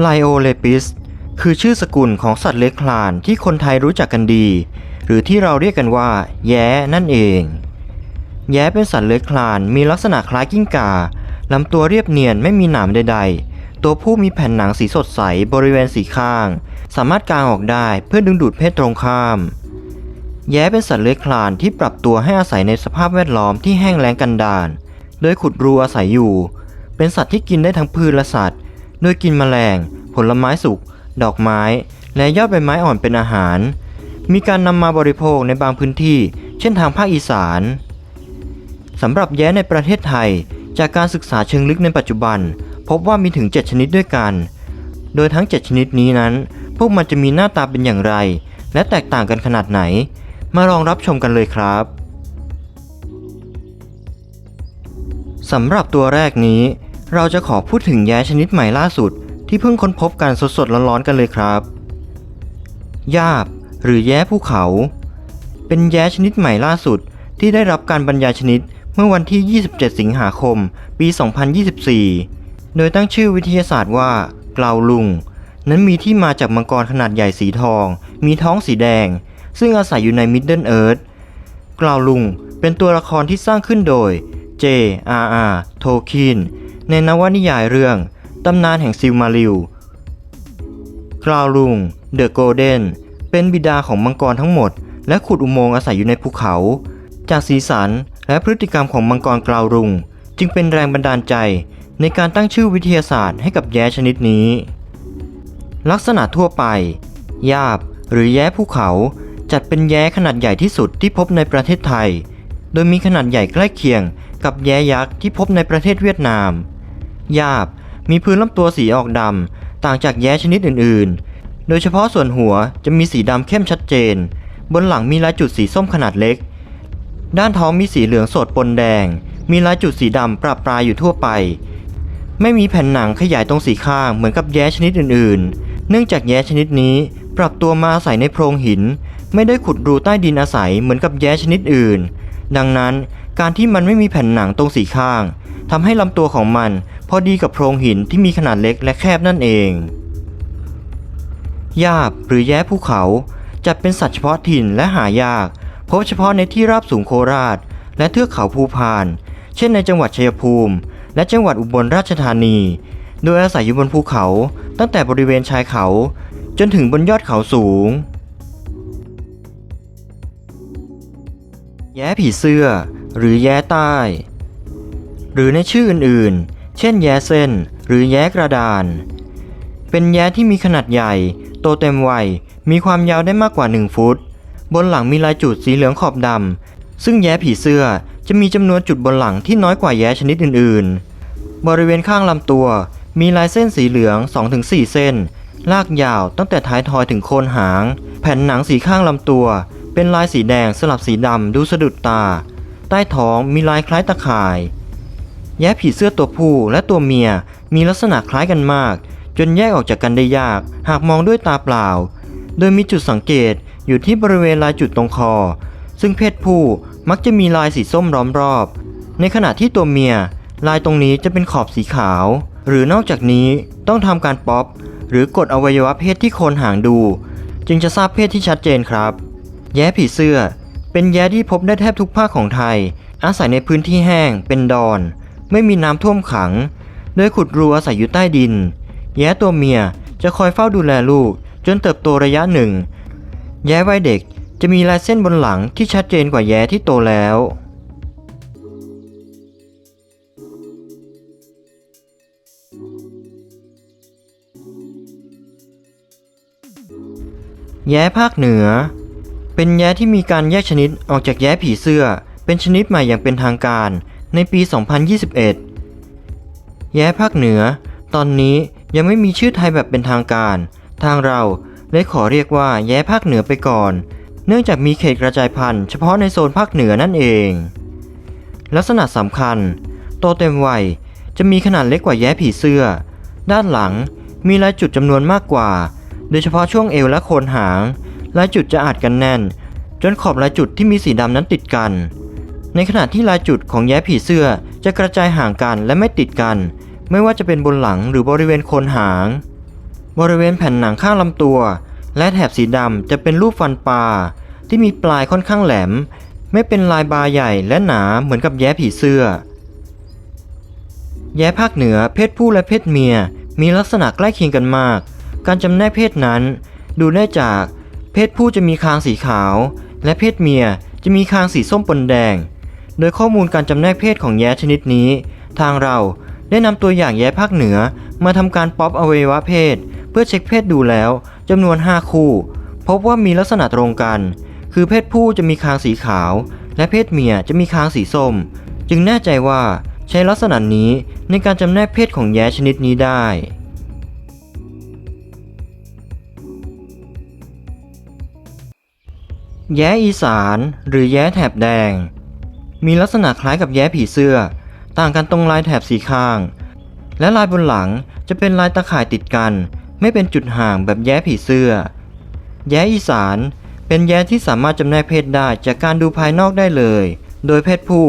ไลโอเลปิส คือชื่อสกุลของสัตว์เลื้อยคลานที่คนไทยรู้จักกันดี หรือที่เราเรียกกันว่า แย้นั่นเอง แย้เป็นสัตว์เลื้อยคลานมีลักษณะคล้ายกิ้งก่าลำตัวเรียบเนียนไม่มีหนามใด ๆ ตัวผู้มีแผ่นหนังสีสดใสบริเวณสีข้าง สามารถกางออกได้เพื่อดึงดูดเพศตรงข้าม แย้เป็นสัตว์เลื้อยคลานที่ปรับตัวให้อาศัยในสภาพแวดล้อมที่แห้งแล้งกันดารโดยขุดรูอาศัยอยู่ เป็นสัตว์ที่กินได้ทั้งพืชและสัตว์ โดยกินแมลง ผลไม้สุก ดอกไม้ และยอดใบไม้อ่อนเป็นอาหาร มีการนำมาบริโภคในบางพื้นที่ เช่นทางภาคอีสานสำหรับแย้ในประเทศไทย จากการศึกษาเชิงลึกในปัจจุบัน พบว่ามีถึง 7 ชนิดด้วยกัน โดยทั้ง 7 ชนิดนี้นั้น พวกมันจะมีหน้าตาเป็นอย่างไร และแตกต่างกันขนาดไหน มาลองรับชมกันเลยครับสำหรับตัวแรกนี้ เราจะขอพูดถึงแย้ชนิดใหม่ล่าสุด ที่เพิ่งค้นพบกันสดๆร้อนๆกันเลยครับยาบหรือแย้ภูเขา เป็นแย้ชนิดใหม่ล่าสุดที่ได้รับการบรรยายชนิดเมื่อวันที่ 27 สิงหาคม ปี 2024 โดยตั้งชื่อวิทยาศาสตร์ว่ากลาวลุง นั้นมีที่มาจากมังกรขนาดใหญ่สีทอง มีท้องสีแดง ซึ่งอาศัยอยู่ในมิดเดิลเอิร์ธกล่าวลุงเป็นตัวละครที่สร้างขึ้นโดย J.R.R. Tolkien ในนวนิยายเรื่อง ตำนานแห่งซิลมาริลกลาวลุง เดอะโกลเด้น เป็นบิดาของมังกรทั้งหมด และขุดอุโมงค์อาศัยอยู่ในภูเขา จากสีสันและพฤติกรรมของมังกรกลาวลุง จึงเป็นแรงบันดาลใจในการตั้งชื่อวิทยาศาสตร์ให้กับแย้ชนิดนี้ ลักษณะทั่วไป ยาบหรือแย้ภูเขาจัดเป็นแย้ขนาดใหญ่ที่สุดที่พบในประเทศไทย โดยมีขนาดใหญ่ใกล้เคียงกับแย้ยักษ์ที่พบในประเทศเวียดนาม หยาบ มีพื้นลำตัวสีออกดำ ต่างจากแย้ชนิดอื่นๆ โดยเฉพาะส่วนหัวจะมีสีดำเข้มชัดเจน บนหลังมีลายจุดสีส้มขนาดเล็ก ด้านท้องมีสีเหลืองสดปนแดง มีลายจุดสีดำประปรายอยู่ทั่วไป ไม่มีแผ่นหนังขยายตรงสีข้างเหมือนกับแย้ชนิดอื่นๆ เนื่องจากแย้ชนิดนี้ปรับตัวมาอาศัยในโพรงหิน ไม่ได้ขุดรูใต้ดินอาศัยเหมือนกับแย้ชนิดอื่น ดังนั้นการที่มันไม่มีแผ่นหนังตรงสีข้าง ทำให้ลำตัวของมันพอดีกับโพรงหินที่มีขนาดเล็กและแคบนั่นเองยาบหรือแย้ภูเขาจัดเป็นสัตว์เฉพาะถิ่นและหายาก พบเฉพาะในที่ราบสูงโคราช และเทือกเขาภูพาน เช่นในจังหวัดชัยภูมิ และจังหวัดอุบลราชธานี โดยอาศัยอยู่บนภูเขา ตั้งแต่บริเวณชายเขา จนถึงบนยอดเขาสูง แย้ผีเสื้อ หรือแย้ใต้ หรือในชื่ออื่นๆ เช่น แย้เส้น หรือแย้กระดาน เป็นแย้ที่มีขนาดใหญ่ โตเต็มวัย มีความยาวได้มากกว่า 1 ฟุต บนหลังมีลายจุดสีเหลืองขอบดำ ซึ่งแย้ผีเสื้อจะมีจำนวนจุดบนหลังที่น้อยกว่าแย้ชนิดอื่นๆ บริเวณข้างลำตัว มีลายเส้นสีเหลือง 2-4 เส้น ลากยาวตั้งแต่ท้ายทอยถึงโคนหาง แผ่นหนังสีข้างลำตัว เป็นลายสีแดงสลับสีดำดูสะดุดตา ใต้ท้องมีลายคล้ายตะข่าย แย้ผีเสื้อตัวผู้และตัวเมียมีลักษณะคล้ายกันมาก จนแยกออกจากกันได้ยาก หากมองด้วยตาเปล่า โดยมีจุดสังเกตอยู่ที่บริเวณลายจุดตรงคอ ซึ่งเพศผู้มักจะมีลายสีส้มล้อมรอบ ในขณะที่ตัวเมีย ลายตรงนี้จะเป็นขอบสีขาว หรือนอกจากนี้ต้องทำการป๊อป หรือกดอวัยวะเพศที่โคนหางดู จึงจะทราบเพศที่ชัดเจนครับ แย้ผีเสื้อ เป็นแย้ที่พบได้แทบทุกภาคของไทย อาศัยในพื้นที่แห้งเป็นดอน ไม่มีน้ำท่วมขัง โดยขุดรูอาศัยอยู่ใต้ดิน แย้ตัวเมียจะคอยเฝ้าดูแลลูกจนเติบโตระยะหนึ่ง แย้วัยเด็กจะมีลายเส้นบนหลังที่ชัดเจนกว่าแย้ที่โตแล้ว แย้ภาคเหนือ เป็นแย้ที่มีการแยกชนิดออกจากแย้ผีเสื้อ เป็นชนิดใหม่อย่างเป็นทางการ ในปี 2021 แย้ภาคเหนือ ตอนนี้ยังไม่มีชื่อไทยแบบเป็นทางการ ทางเราเลยขอเรียกว่าแย้ภาคเหนือไปก่อน เนื่องจากมีเขตกระจายพันธุ์เฉพาะในโซนภาคเหนือนั่นเอง ลักษณะสำคัญ โตเต็มวัยจะมีขนาดเล็กกว่าแย้ผีเสื้อ ด้านหลังมีลายจุดจำนวนมากกว่า โดยเฉพาะช่วงเอวและโคนหางลายจุดจะอัดกันแน่น จนขอบลายจุดที่มีสีดำนั้นติดกัน ในขณะที่ลายจุดของแย้ผีเสื้อจะกระจายห่างกันและไม่ติดกัน ไม่ว่าจะเป็นบนหลังหรือบริเวณโคนหาง บริเวณแผ่นหนังข้างลำตัว และแถบสีดำจะเป็นรูปฟันปลาที่มีปลายค่อนข้างแหลม ไม่เป็นลายบาใหญ่และหนาเหมือนกับแย้ผีเสื้อ แย้ภาคเหนือเพศผู้และเพศเมียมีลักษณะใกล้เคียงกันมาก การจำแนกเพศนั้น ดูได้จากเพศผู้จะมีคางสีขาว และเพศเมียจะมีคางสีส้มปนแดง โดยข้อมูลการจำแนกเพศของแย้ชนิดนี้ ทางเราได้นำตัวอย่างแย้ภาคเหนือ มาทำการป๊อปอวัยวะเพศ เพื่อเช็คเพศดูแล้วจำนวน 5 คู่ พบว่ามีลักษณะตรงกัน คือเพศผู้จะมีคางสีขาว และเพศเมียจะมีคางสีส้ม จึงแน่ใจว่าใช้ลักษณะนี้ในการจำแนกเพศของแย้ชนิดนี้ได้แย้อีสาน หรือแย้แถบแดง มีลักษณะคล้ายกับแย้ผีเสื้อ ต่างกันตรงลายแถบสีข้าง และลายบนหลังจะเป็นลายตะข่ายติดกัน ไม่เป็นจุดห่างแบบแย้ผีเสื้อ แย้อีสานเป็นแย้ที่สามารถจำแนกเพศได้จากการดูภายนอกได้เลย โดยเพศผู้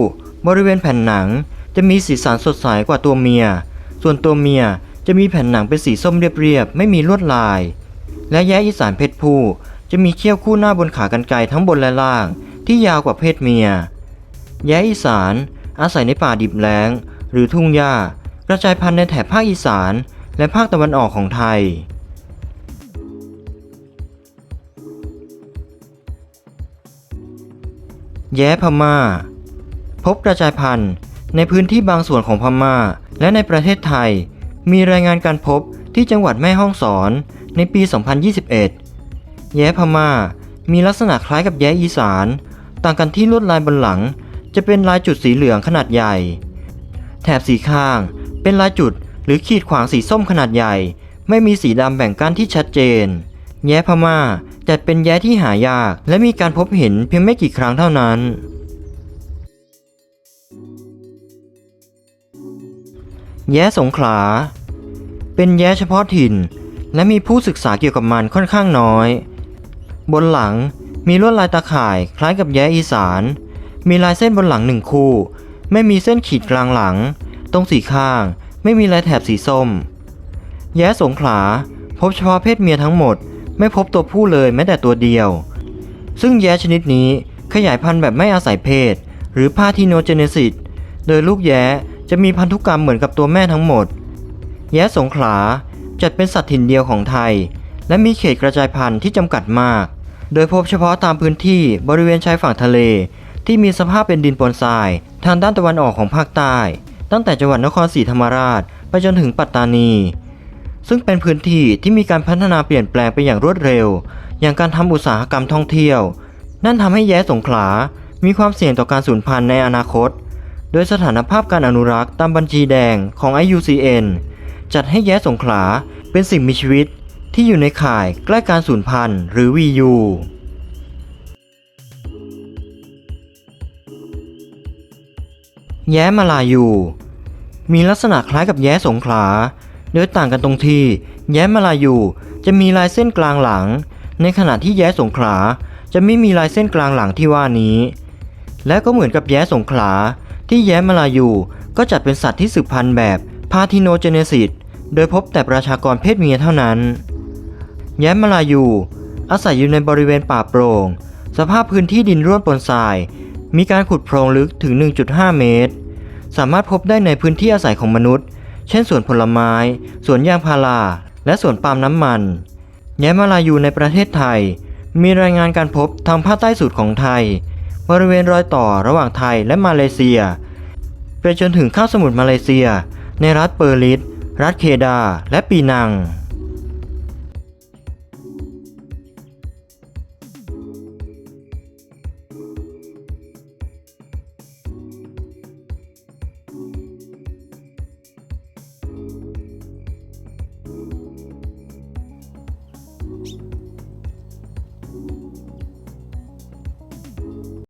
บริเวณแผ่นหนังจะมีสีสันสดใสกว่าตัวเมีย ส่วนตัวเมียจะมีแผ่นหนังเป็นสีส้มเรียบๆ ไม่มีลวดลาย และแย้อีสานเพศผู้จะมีเขี้ยวคู่หน้าบนขากรรไกรทั้งบนและล่าง ที่ยาวกว่าเพศเมีย แย้อีสาน อาศัยในป่าดิบแล้ง หรือทุ่งหญ้ากระจายพันธุ์ในแถบภาคอีสาน และภาคตะวันออกของไทย แย้พม่า พบกระจายพันธุ์ในพื้นที่บางส่วนของพม่า และในประเทศไทย มีรายงานการพบที่จังหวัดแม่ฮ่องสอน ในปี 2021 แย้พม่า มีลักษณะคล้ายกับแย้อีสาน ต่างกันที่ลวดลายบนหลัง จะเป็นลายจุดสีเหลืองขนาดใหญ่ แถบสีข้าง เป็นลายจุดหรือขีดขวางสีส้มขนาดใหญ่ ไม่มีสีดำแบ่งกั้นที่ชัดเจน แย้พม่าจัดเป็นแย้ที่หายาก และมีการพบเห็นเพียงไม่กี่ครั้งเท่านั้น แย้สงขลา เป็นแย้เฉพาะถิ่น และมีผู้ศึกษาเกี่ยวกับมันค่อนข้างน้อย บนหลังมีลวดลายตาข่ายคล้ายกับแย้อีสาน มีลายเส้นบนหลังหนึ่งคู่ ไม่มีเส้นขีดกลางหลัง ตรงสีข้าง ไม่มีลายแถบสีส้ม แย้สงขลา พบเฉพาะเพศเมียทั้งหมด ไม่พบตัวผู้เลยแม้แต่ตัวเดียว ซึ่งแย้ชนิดนี้ขยายพันธุ์แบบไม่อาศัยเพศ หรือพาทิโนเจเนซิสโดยลูกแย้จะมีพันธุกรรมเหมือนกับตัวแม่ทั้งหมด แย้สงขลาจัดเป็นสัตว์ถิ่นเดียวของไทย และมีเขตกระจายพันธุ์ที่จำกัดมาก โดยพบเฉพาะตามพื้นที่บริเวณชายฝั่งทะเล ที่มีสภาพเป็นดินปนทราย ทางด้านตะวันออกของภาคใต้ ตั้งแต่จังหวัดนครศรีธรรมราช ไปจนถึงปัตตานี ซึ่งเป็นพื้นที่ที่มีการพัฒนาเปลี่ยนแปลงไปอย่างรวดเร็ว อย่างการทำอุตสาหกรรมท่องเที่ยว นั่นทำให้แย้สงขลา มีความเสี่ยงต่อการสูญพันธุ์ในอนาคต โดยสถานภาพการอนุรักษ์ตามบัญชีแดงของ IUCN จัดให้แย้สงขลาเป็นสิ่งมีชีวิตที่อยู่ในข่ายใกล้การสูญพันธุ์หรือ VU แย้มาลายู มีลักษณะคล้ายกับแย้สงขลา โดยต่างกันตรงที่ แย้มาลายูจะมีลายเส้นกลางหลัง ในขณะที่แย้สงขลาจะไม่มีลายเส้นกลางหลังที่ว่านี้ และก็เหมือนกับแย้สงขลา ที่แย้มาลายูก็จัดเป็นสัตว์ที่สืบพันธุ์แบบพาทิโนเจเนซิสโดยพบแต่ประชากรเพศเมียเท่านั้น แย้มาลายู อาศัยอยู่ในบริเวณป่าโปร่ง สภาพพื้นที่ดินร่วนปนทราย มีการขุดโพรงลึกถึง 1.5 เมตร สามารถพบได้ในพื้นที่อาศัยของมนุษย์ เช่นสวนผลไม้ สวนยางพารา และสวนปาล์มน้ำมันแย้มาลายูในประเทศไทย มีรายงานการพบทางภาคใต้สุดของไทย บริเวณรอยต่อระหว่างไทยและมาเลเซีย ไปจนถึงข้าวสมุทรมาเลเซีย ในรัฐเปอร์ลิส รัฐเคดา และปีนัง